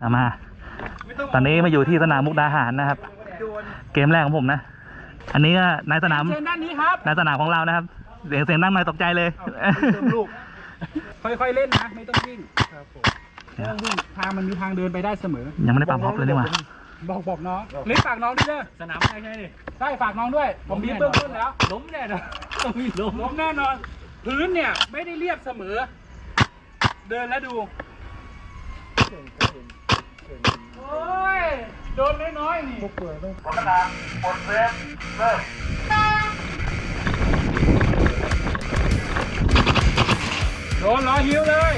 เอามา ตอนนี้มาอยู่ที่สนามมุกดาหารนะครับ เกมแรกของผมนะ อันนี้ก็นายสนามเชิญด้านนี้ครับนายสนามของเรานะครับ เสียงเสียงดังหน่อยตกใจเลยลูก ค่อยๆเล่นนะ ไม่ต้องวิ่งไม่ต้องวิ่งทางมันมีทางเดินไปได้เสมอ ยังไม่ได้ปั๊มฮอปเลยนี่หว่าบอกบอกน้องเล็กฝากน้องด้วยเด้อสนามใช่ใช่ดิใช่ฝากน้องด้วย ผมบีบเบื้องต้นแล้ว ล้มแน่นอนต้องมีล้มล้มแน่นอน พื้นเนี่ยไม่ได้เรียบเสมอ เดินแล้วดู โอ้ย โดนน้อยๆนี่โดนล้อหิ้วเลย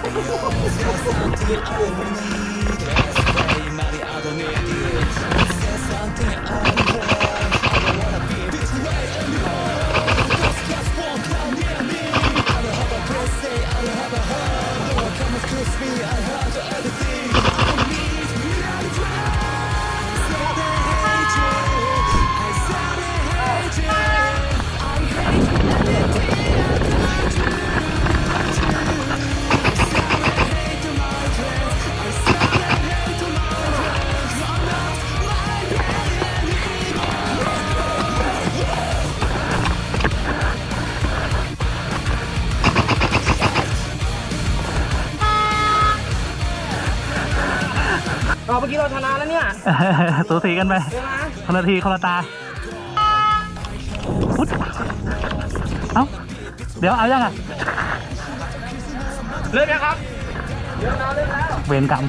เราเมื่ อกี้เราชนะแล้วเนี่ยสูสีกันไปคนละทีคนละตาอุ๊ยเอ้า เดี๋ยวเอายังอะ เริ่มยังครับเวรกรรม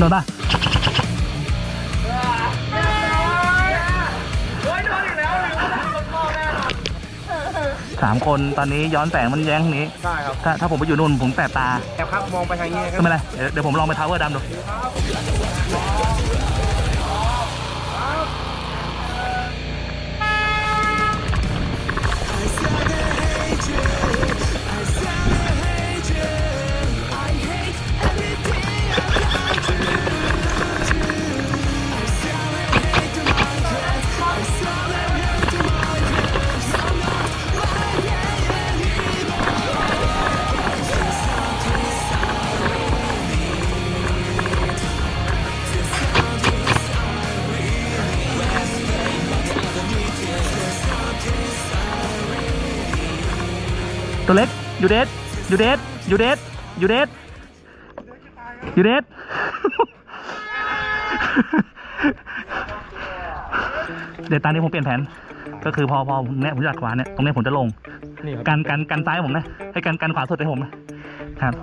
โดนป่ะสามคนตอนนี้ย้อนแสงมันแย้งทางนี้ได้ครับ ถ้าถ้าผมไปอยู่นู่นผมแสบตาแอบครับ มองไปทางนี้คก็รับ ไม่เป็นไรเดี๋ยวเดี๋ยวผมลองไปทาวเวอร์ดำดู ตัวเล็กอยู่เดทอยู่เดทอยู่เดทอยู่เดทอยู่เดทเดี๋ยวตอนนี้ผมเปลี่ยนแผน ก็คือพอพอเนี่ยผมจากขวาเนี่ยตรงเนี้ยผมจะลง นี่ครับ กันกันกันซ้ายผมนะให้กันกันขวาสุดให้ผมนะครับ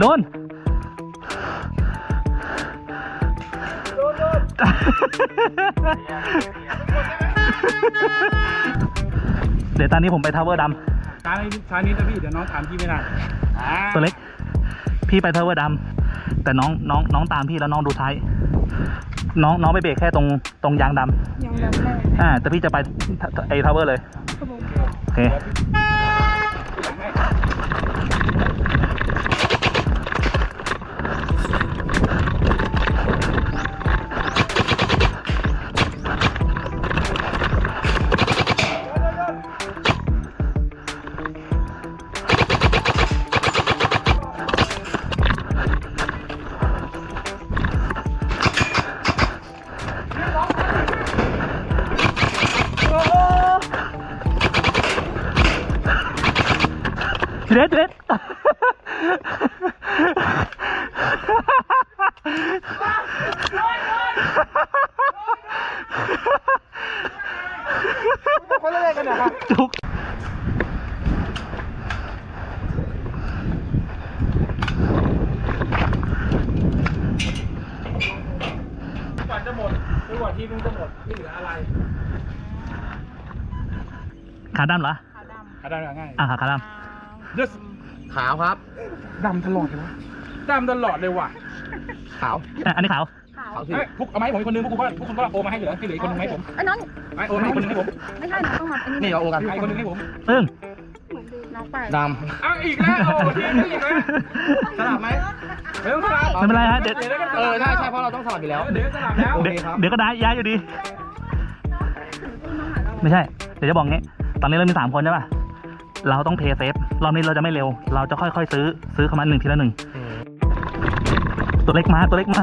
โดน เดี๋ยวตอนนี้ผมไปทาวเวอร์ดช้านิดช้านิดนะพี่เดี๋ยวน้องถามพี่ไม่ได้อ่าำตัวเล็ก พี่ไปทาวเวอร์ดำแต่น้องน้องน้องตามพี่แล้วน้องดูท้าย น้องน้องไปเบรกแค่ตรงตรงยางดยังดำได้ำอ่าแต่พี่จะไปไอ้ทาวเวอร์เลย ครับผม โอเคน้อง เด็ดทีเด็ดคนละเลขกันนะครับจุกกว่าจะหมดจนกว่าทีนึงจะหมดไม่เหลืออะไร ขาดำเหรออะได้ง่าย อ่าขาดเดือดขาวครับ ดำตลอดเลยวะดำตลอดเลยว่ะขาวำอะอันนี้ขาว ขาวสิเฮ้ยพวกเอาไม้ผมอีกคนนึงพวกคุณก็พวกคุณก็โอมาให้เหลือให้เหลืออีกคนนึงให้ผมไอ้น้องไอ้โอมาให้คนนึงให้ผมไม่ใช่น้องต้องมาไอ้นี่เราโอกันไอ้คนนึงให้ผมอึ้งน้องไปดเอาอีกแล้วโอ้ทีนี้อีกแล้วำสลับไหม เดี๋ยวสลับไม่เป็นไรฮะเดี๋ยวเดี๋ยวกันสเอลัอบใช่ใช่เพราะเราต้องสลับอยู่แล้ว เดี๋ยวสลับแล้ว โอเคเดี๋ยวครับ เดี๋ยวก็ได้ย้ายอยู่ดี ไม่ใช่ เดี๋ยวจะบอกงี้ ตอนนี้เรามีสามคนใช่ป่ะ เราต้องเพย์เซฟรอบนี้เราจะไม่เร็ว เราจะค่อยๆ ซื้อซื้อเข้ามาหนึ่งทีละหนึ่งตัวเล็กมาตัวเล็กมา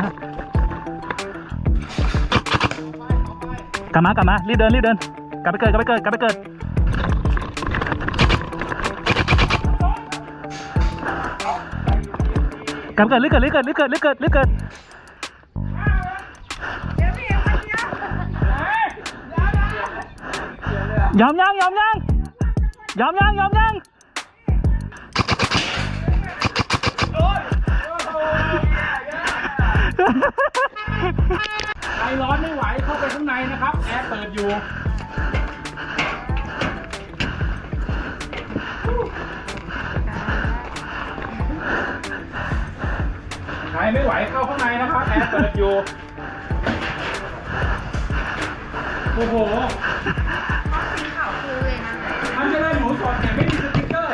กลับมากลับมารีบเดินรีบเดิน กลับไปเกิดกลับไปเกิดกลับไปเกิดกลับไปเกิดรีบเกิดรีบเกิดรีบเกิดรีบเกิดรีบเกิดยอมยังยอมยัง ยอมยังยอมยังใครร้อนไม่ไหวเข้าไปข้างในนะครับ แอร์เปิดอยู่ ใครไม่ไหวเข้าข้างในนะครับ แอร์เปิดอยู่ โอ้โห ก่อนแต่ไม่มีสติ๊กเกอร์